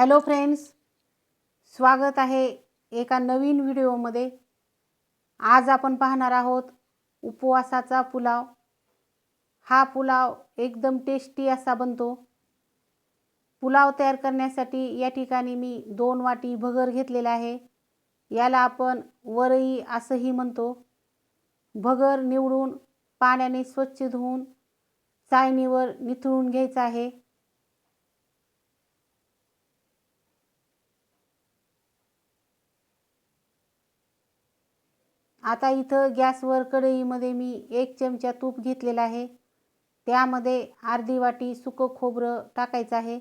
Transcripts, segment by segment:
Hello friends स्वागत आहे एका नवीन व्हिडिओमध्ये. आज आपण पाहणार आहोत उपवासाचा पुलाव. हा पुलाव एकदम टेस्टी असा बनतो. पुलाव तयार करण्यासाठी या ठिकाणी मी दोन वाटी भगर घेतलेला आहे. याला आपण वरई असंही म्हणतो. भगर निवडून पाण्याने स्वच्छ धुवून चाळणीवर निथळून घ्यायचं आहे. आता इथं गॅसवर कढईमध्ये मी एक चमचा तूप घेतलेला आहे. त्यामध्ये अर्धी वाटी सुकं खोबरं टाकायचं आहे.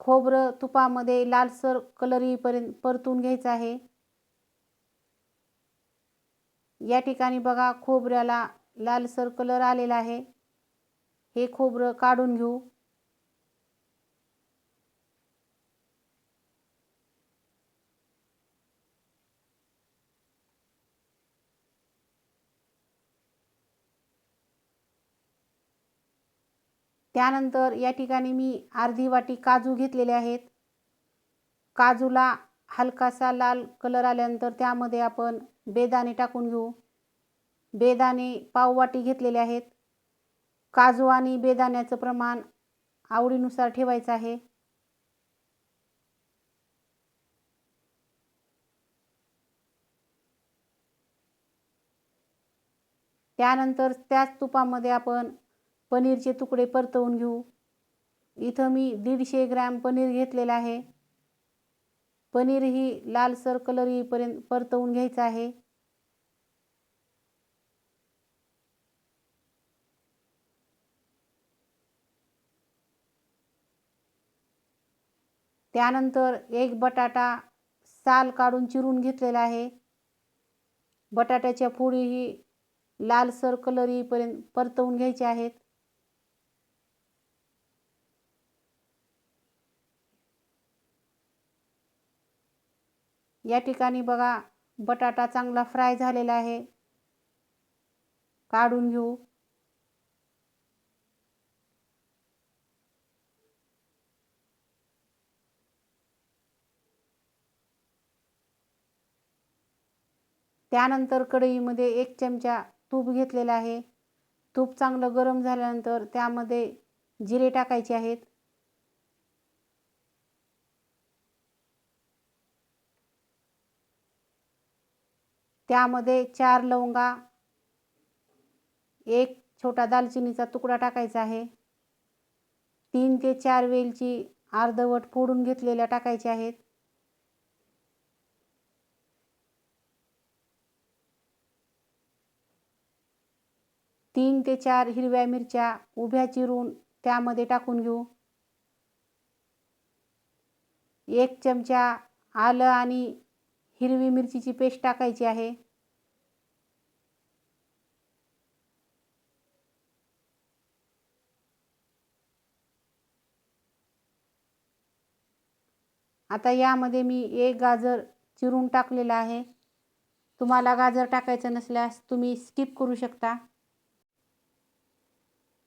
खोबरं तुपामध्ये लालसर कलर येईपर्यंत परतून घ्यायचं आहे. या ठिकाणी बघा खोबऱ्याला लालसर कलर आलेला आहे. हे खोबरं काढून घेऊ. त्यानंतर या ठिकाणी मी अर्धी वाटी काजू घेतलेले आहेत. काजूला हलकासा लाल कलर आल्यानंतर त्यामध्ये आपण बेदाणे टाकून घेऊ. बेदाणे पाववाटी घेतलेले आहेत. काजू आणि बेदाण्याचं प्रमाण आवडीनुसार ठेवायचं आहे. त्यानंतर त्याच तुपामध्ये आपण पनीरचे तुकडे परतवून घेऊ. इथं मी दीडशे ग्रॅम पनीर घेतलेलं आहे. पनीर ही लालसर कलर येईपर्यंत परतवून घ्यायचं आहे. त्यानंतर एक बटाटा साल काढून चिरून घेतलेला आहे. बटाट्याच्या फोडी ही लालसर कलर येईपर्यंत परतवून घ्यायचे आहेत. या ठिकाणी बघा बटाटा चांगला फ्राय झालेला आहे. काढून घेऊ. त्यानंतर कढईमध्ये एक चमचा तूप घेतलेला आहे. तूप चांगलं गरम झाल्यानंतर त्यामध्ये जिरे टाकायचे आहेत. त्यामध्ये चार लवंगा एक छोटा दालचिनीचा तुकडा टाकायचा आहे. तीन ते चार वेलची अर्धवट फोडून घेतलेल्या टाकायच्या आहेत. तीन ते चार हिरव्या मिरच्या उभ्या चिरून त्यामध्ये टाकून घेऊ. एक चमचा आलं आणि हिरवी मिरचीची पेस्ट टाकायची आहे. आता यामध्ये मी एक गाजर चिरून टाकलेला आहे. तुम्हाला गाजर टाकायचं नसल्यास तुम्ही स्किप करू शकता.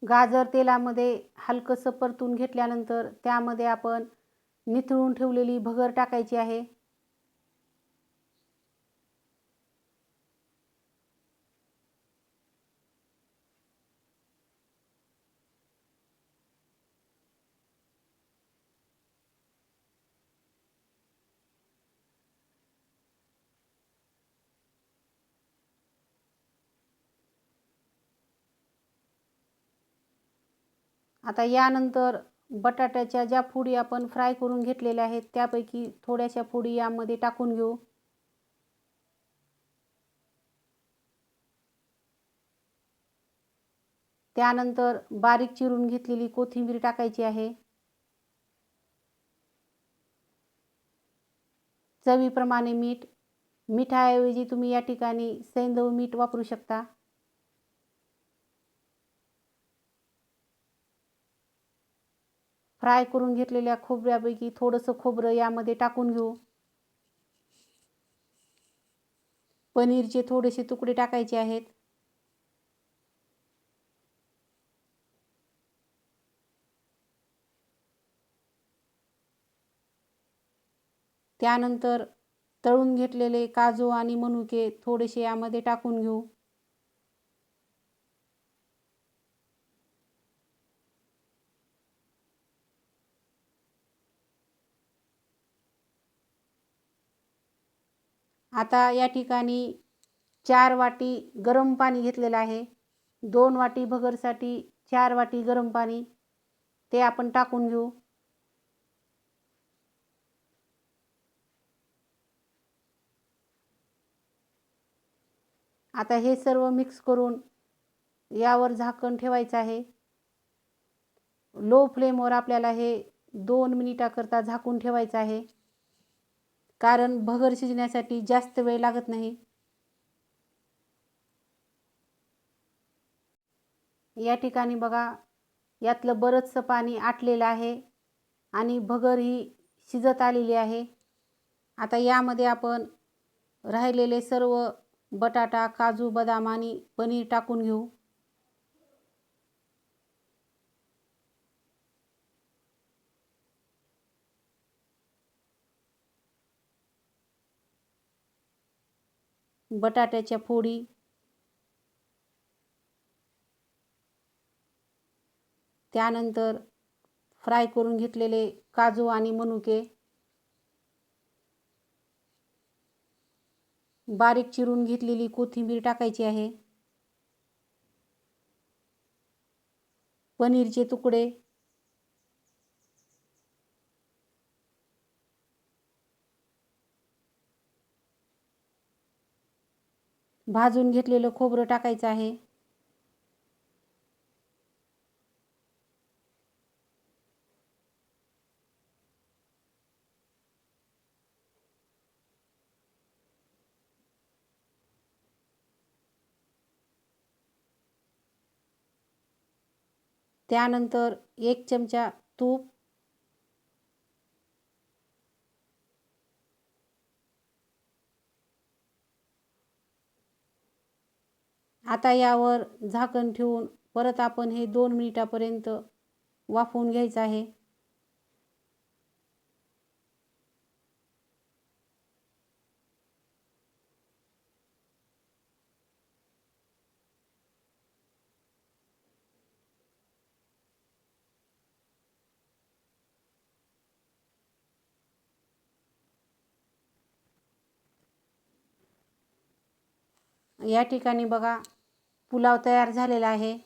गाजर तेलामध्ये हलकंसं परतून घेतल्यानंतर त्यामध्ये आपण निथळून ठेवलेली भगर टाकायची आहे. आता यानंतर बटाट्याच्या ज्या फोडी आपण फ्राय करून घेतलेल्या आहेत त्यापैकी थोड्याशा फोडी यामध्ये टाकून घेऊ. त्यानंतर बारीक चिरून घेतलेली कोथिंबीर टाकायची आहे. चवीप्रमाणे मीठ मिठाऐवजी तुम्ही या ठिकाणी सैंदव मीठ वापरू शकता. फ्राय करून घेतलेल्या खोबऱ्यापैकी थोडंसं खोबरं यामध्ये टाकून घेऊ. पनीरचे थोडेसे तुकडे टाकायचे आहेत. त्यानंतर तळून घेतलेले काजू आणि मनुके थोडेसे यामध्ये टाकून घेऊ. आता या ठिकाणी चार वाटी गरम पाणी घेतलेलं आहे. दोन वाटी भगरसाठी चार वाटी गरम पाणी. ते आपण टाकून घेऊ. आता हे सर्व मिक्स करून यावर झाकण ठेवायचं आहे. लो फ्लेमवर आपल्याला हे दोन मिनिटाकरता झाकून ठेवायचं आहे. कारण भगर शिजण्यासाठी जास्त वेळ लागत नाही. या ठिकाणी बघा यातलं बरंचसं पाणी आटलेलं आहे आणि भगर ही शिजत आलेली आहे. आता यामध्ये आपण राहिलेले सर्व बटाटा काजू बदाम आणि पनीर टाकून घेऊ. बटाट्याच्या फोडी. त्यानंतर फ्राय करून घेतलेले काजू आणि मनुके. बारीक चिरून घेतलेली कोथिंबीर टाकायची आहे. पनीरचे तुकडे. भाजून घेतलेलं खोबरं टाकायचं आहे. त्यानंतर एक चमचा तूप आता यावर झाकण ठेवून परत आपण हे दोन मिनिटापर्यंत वाफवून घ्यायचं आहे. या ठिकाणी बघा पुलाव तयार झालेला आहे.